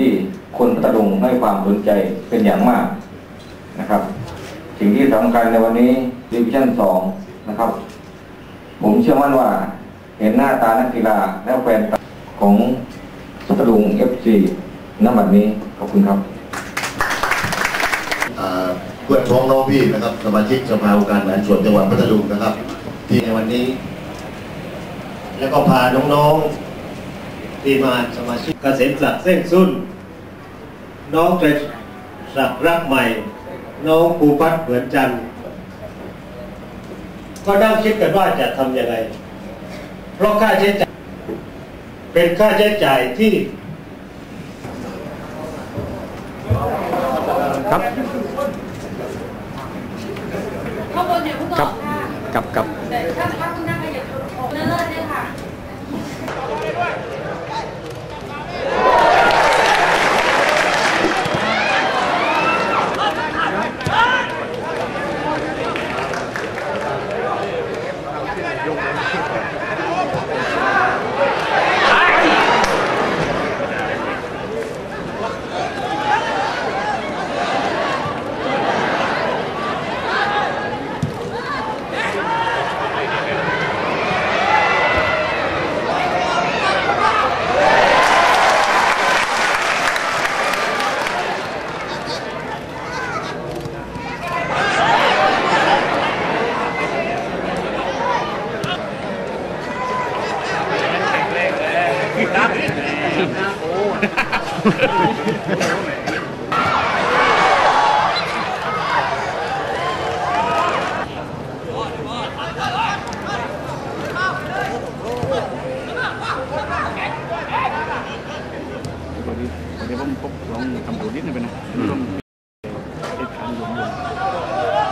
ที่คนพัทลุงให้ความสนใจเป็นอย่างมากนะครับ สิ่งที่สำคัญในวันนี้ดิวิชั่นสองนะครับ ผมเชื่อมั่นว่าเห็นหน้าตานักกีฬาและแฟนของพัทลุงเอฟซีณบัดนี้ขอบคุณครับอ่าเพื่อนพ้องน้องพี่นะครับสมาชิกสภาองค์การบริหารส่วนจังหวัดพัทลุงนะครับ ที่ในวันนี้ แล้วก็พาน้องๆ ที่มาสมาชิกเกษมศักดิ์เส้นสุนน้องเกรศักดิ์รักใหม่ น้องภูพัฒน์เหมือนจันทร์ก็นั่งคิดกันว่าจะทำยังไง เพราะค่าใช้จ่ายเป็นค่าใช้จ่ายที่ ครับข้างบนเนี่ยคุณคบรัอบกค่ะกับกับแต่ถ้าถ้าคุณนั่งขยับออกเลิศๆเนี่ยค่ะ วันนี้วันนี้ผมผมลองทำตัวนิดหนึงไปนะต้องติดขันหลวม